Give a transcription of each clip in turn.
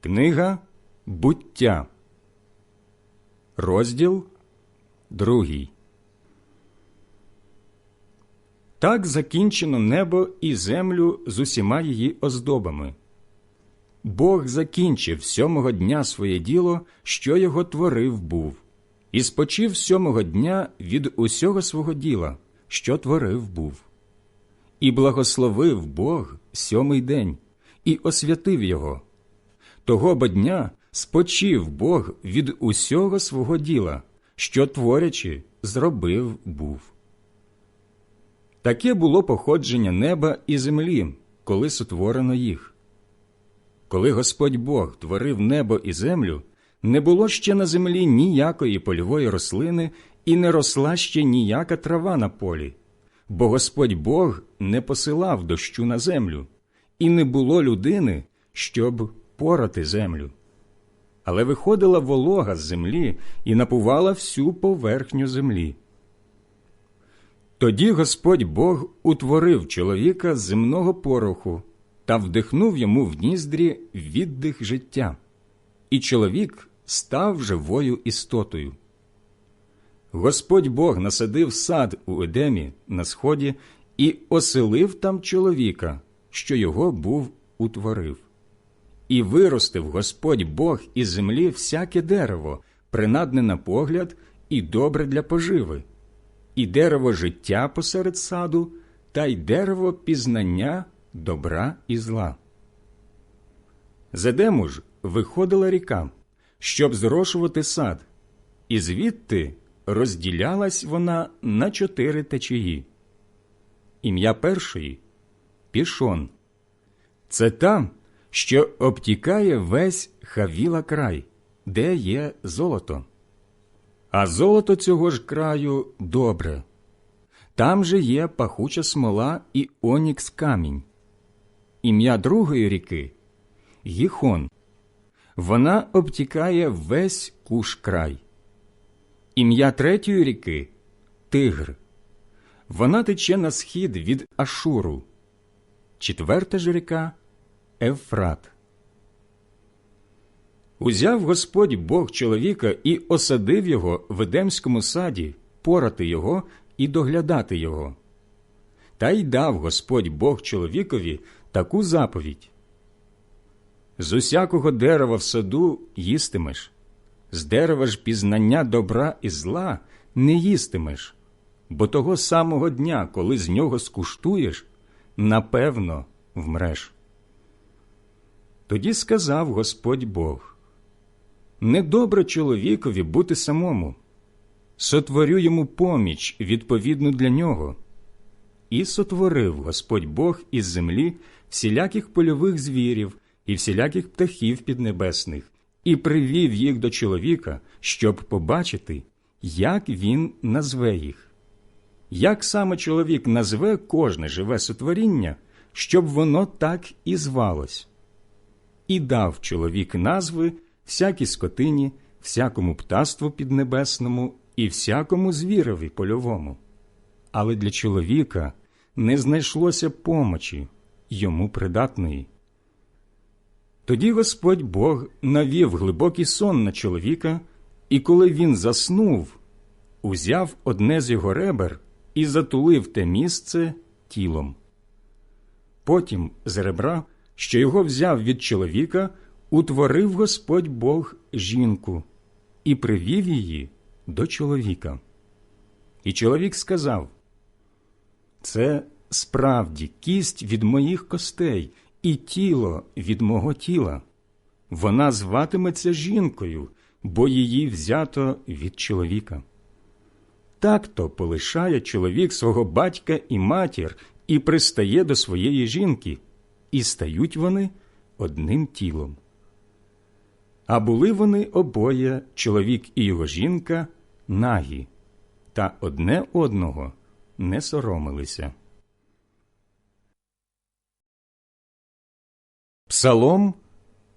Книга Буття, розділ другий. Так закінчено небо і землю з усіма її оздобами. Бог закінчив сьомого дня своє діло, що його творив був, і спочив сьомого дня від усього свого діла, що творив був. І благословив Бог сьомий день, і освятив його. Того бо дня спочив Бог від усього свого діла, що творячи, зробив був. Таке було походження неба і землі, коли сотворено їх. Коли Господь Бог творив небо і землю, не було ще на землі ніякої польової рослини і не росла ще ніяка трава на полі, бо Господь Бог не посилав дощу на землю, і не було людини, щоб порати землю. Але виходила волога з землі і напувала всю поверхню землі. Тоді Господь Бог утворив чоловіка з земного пороху та вдихнув йому в ніздрі віддих життя, і чоловік став живою істотою. Господь Бог насадив сад у Едемі на сході і оселив там чоловіка, що його був утворив. І виростив Господь Бог із землі всяке дерево, принадне на погляд і добре для поживи, і дерево життя посеред саду, та й дерево пізнання добра і зла. З Едему ж виходила ріка, щоб зрошувати сад, і звідти розділялась вона на чотири течії. Ім'я першої пішон. Це там що обтікає весь хавіла край, де є золото. А золото цього ж краю добре. Там же є пахуча смола і онікс камінь. Ім'я другої ріки Гіхон. Вона обтікає весь куш край. Ім'я третьої ріки Тигр. Вона тече на схід від Ашуру. Четверта ж ріка Ефрат. Узяв Господь Бог чоловіка і осадив його в Едемському саді, порати його і доглядати його. Та й дав Господь Бог чоловікові таку заповідь з усякого дерева в саду їстимеш, з дерева ж пізнання добра і зла не їстимеш, бо того самого дня, коли з нього скуштуєш, напевно вмреш. Тоді сказав Господь Бог Недобре чоловікові бути самому, сотворю йому поміч відповідну для нього. І сотворив Господь Бог із землі всіляких польових звірів і всіляких птахів піднебесних, і привів їх до чоловіка, щоб побачити, як він назве їх. Як саме чоловік назве кожне живе сотворіння, щоб воно так і звалось і дав чоловік назви всякій скотині, всякому птаству піднебесному і всякому звірові польовому. Але для чоловіка не знайшлося помочі йому придатної. Тоді Господь Бог навів глибокий сон на чоловіка, і коли він заснув, узяв одне з його ребер і затулив те місце тілом. Потім з ребра що його взяв від чоловіка, утворив Господь Бог жінку і привів її до чоловіка. І чоловік сказав: Це справді кість від моїх костей і тіло від мого тіла. Вона зватиметься жінкою, бо її взято від чоловіка. Так то полишає чоловік свого батька і матір і пристає до своєї жінки, і стають вони одним тілом. А були вони обоє, чоловік і його жінка, нагі, та одне одного не соромилися. Псалом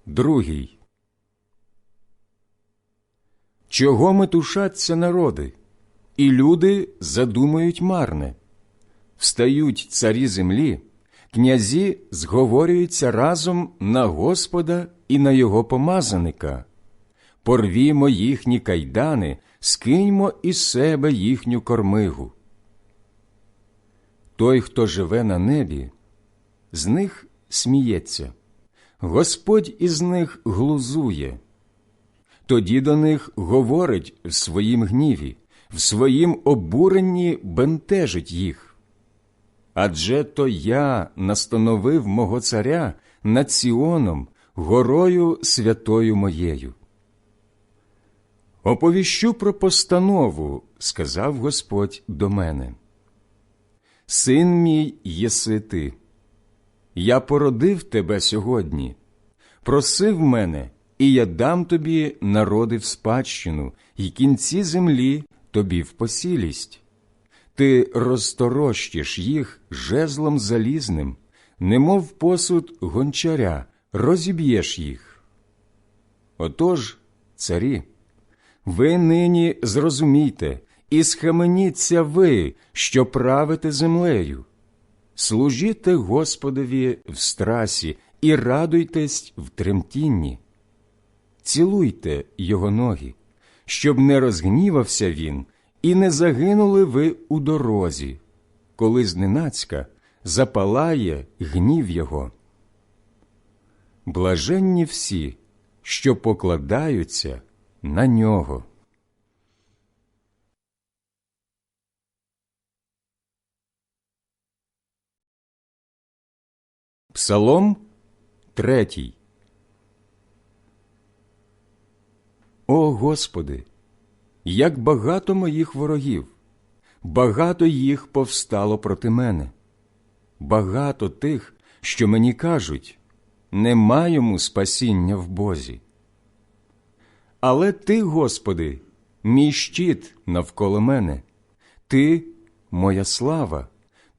другий. Чого метушаться народи, і люди задумають марне, встають царі землі князі зговорюються разом на Господа і на його помазаника. Порвімо їхні кайдани, скиньмо із себе їхню кормигу. Той, хто живе на небі, з них сміється, Господь із них глузує. Тоді до них говорить в своїм гніві, в своїм обуренні бентежить їх. Адже то я настановив мого царя над Сіоном, горою святою моєю. Оповіщу про постанову, сказав Господь до мене. Син мій єси ти, я породив тебе сьогодні, просив мене, і я дам тобі народи в спадщину, і кінці землі тобі в посілість. Ти розторощиш їх жезлом залізним, немов посуд гончаря, розіб'єш їх. Отож, царі, ви нині зрозумійте і схаменіться ви, що правите землею. Служіте Господові в страсі і радуйтесь в тремтінні. Цілуйте його ноги, щоб не розгнівався він і не загинули ви у дорозі, коли зненацька запалає гнів його. Блаженні всі, що покладаються на нього. Псалом третій. О Господи, як багато моїх ворогів, багато їх повстало проти мене, багато тих, що мені кажуть, нема йому спасіння в Бозі. Але Ти, Господи, мій щит навколо мене, Ти, моя слава,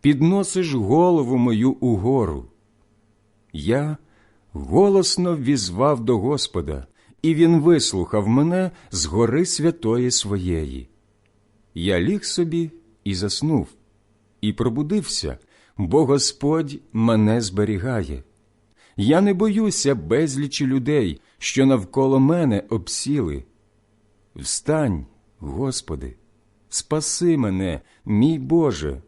підносиш голову мою угору. Я голосно візвав до Господа, і Він вислухав мене з гори святої своєї. Я ліг собі і заснув, і пробудився, бо Господь мене зберігає. Я не боюся безлічі людей, що навколо мене обсіли. Встань, Господи, спаси мене, мій Боже.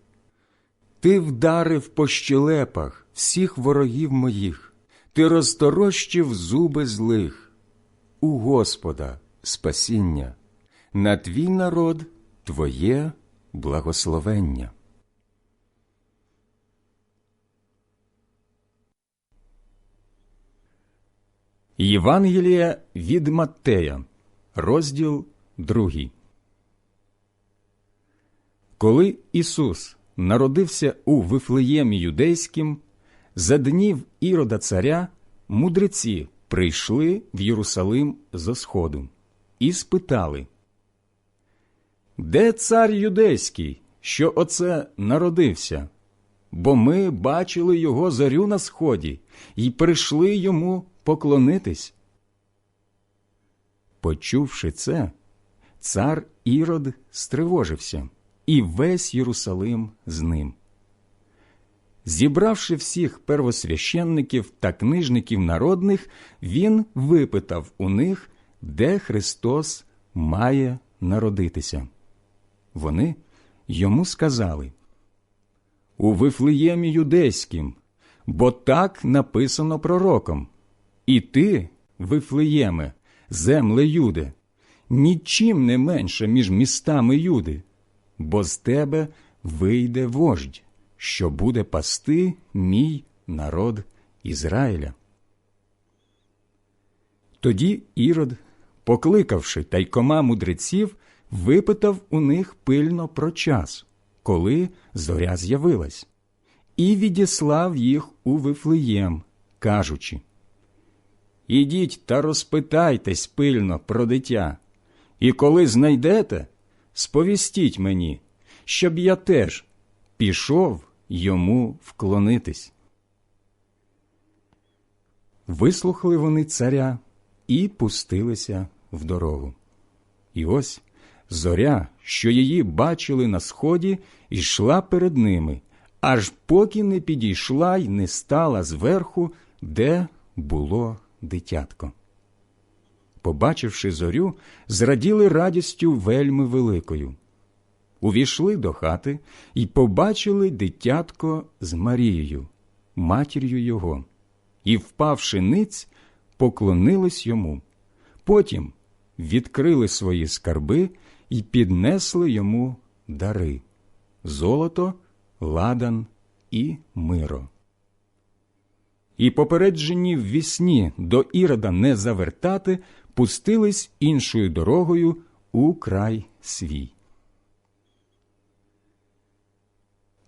Ти вдарив по щелепах всіх ворогів моїх, ти розторощив зуби злих. У Господа спасіння, на твій народ Твоє благословення. Євангелія від Маттея, розділ 2 Коли Ісус народився у Вифлеємі Юдейським, за днів ірода царя мудреці прийшли в Єрусалим зо сходу і спитали, Де цар юдейський, що оце народився? Бо ми бачили його зарю на сході і прийшли йому поклонитись. Почувши це, цар Ірод стривожився, і весь Єрусалим з ним. Зібравши всіх первосвященників та книжників народних, він випитав у них, де Христос має народитися. Вони йому сказали у Вифлеємі юдейським, бо так написано пророком. І ти, Вифлеєме, земле Юде, нічим не менше між містами Юди, бо з тебе вийде вождь, що буде пасти мій народ Ізраїля. Тоді Ірод, покликавши тайкома мудреців, випитав у них пильно про час, коли зоря з'явилась, і відіслав їх у Вифлеєм, кажучи Ідіть та розпитайтесь пильно про дитя, і коли знайдете, сповістіть мені, щоб я теж пішов йому вклонитись. Вислухали вони царя і пустилися в дорогу. І ось зоря, що її бачили на сході, йшла перед ними, аж поки не підійшла й не стала зверху, де було дитятко. Побачивши зорю, зраділи радістю вельми великою. Увійшли до хати і побачили дитятко з Марією, матір'ю його, і, впавши ниць, поклонились йому. Потім відкрили свої скарби і піднесли йому дари золото, ладан і миро. І попереджені в вісні до Ірода не завертати, пустились іншою дорогою у край свій.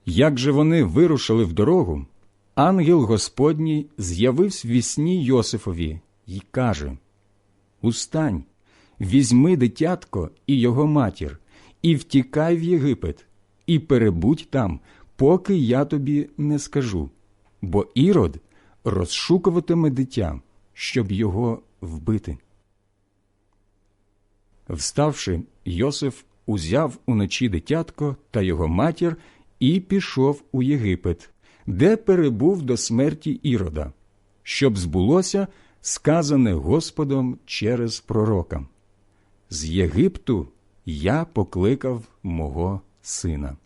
Як же вони вирушили в дорогу, ангел Господній з'явився в вісні Йосифові і каже Устань, візьми дитятко і його матір, і втікай в Єгипет, і перебудь там, поки я тобі не скажу, бо ірод розшукуватиме дитя, щоб його вбити. Вставши, Йосиф узяв уночі дитятко та його матір і пішов у Єгипет, де перебув до смерті Ірода, щоб збулося сказане Господом через пророка. З Єгипту я покликав мого сина.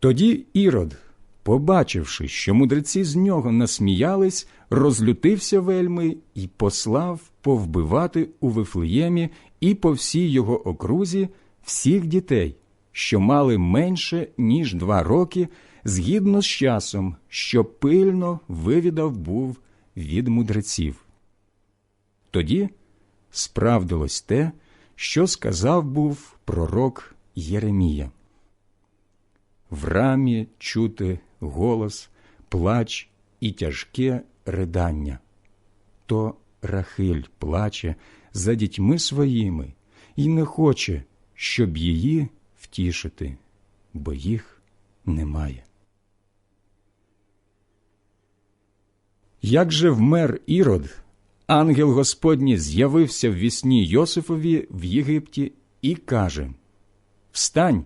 Тоді Ірод, побачивши, що мудреці з нього насміялись, розлютився вельми і послав повбивати у Вифлеємі і по всій його окрузі всіх дітей, що мали менше, ніж два роки, згідно з часом, що пильно вивідав був від мудреців. Тоді справдилось те, що сказав був пророк Єремія. В рамі чути голос, плач і тяжке ридання. То Рахиль плаче за дітьми своїми і не хоче, щоб її втішити, бо їх немає. Як же вмер Ірод, ангел Господній з'явився в вісні Йосифові в Єгипті і каже Встань,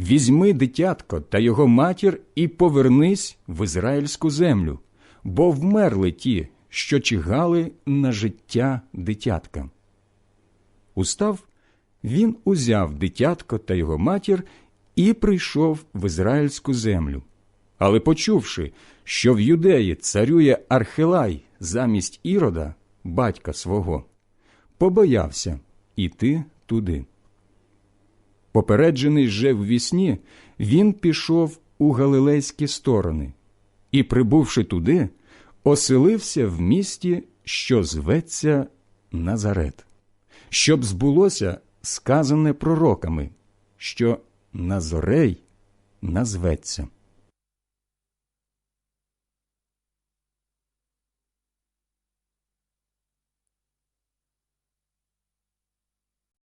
візьми дитятко та його матір і повернись в ізраїльську землю, бо вмерли ті, що чигали на життя дитятка. Устав, він узяв дитятко та його матір і прийшов в ізраїльську землю. Але, почувши, що в юдеї царює Архилай замість ірода, батька свого, побоявся іти туди. Попереджений же в вісні, він пішов у галилейські сторони і, прибувши туди, оселився в місті, що зветься Назарет, щоб збулося сказане пророками, що Назорей назветься.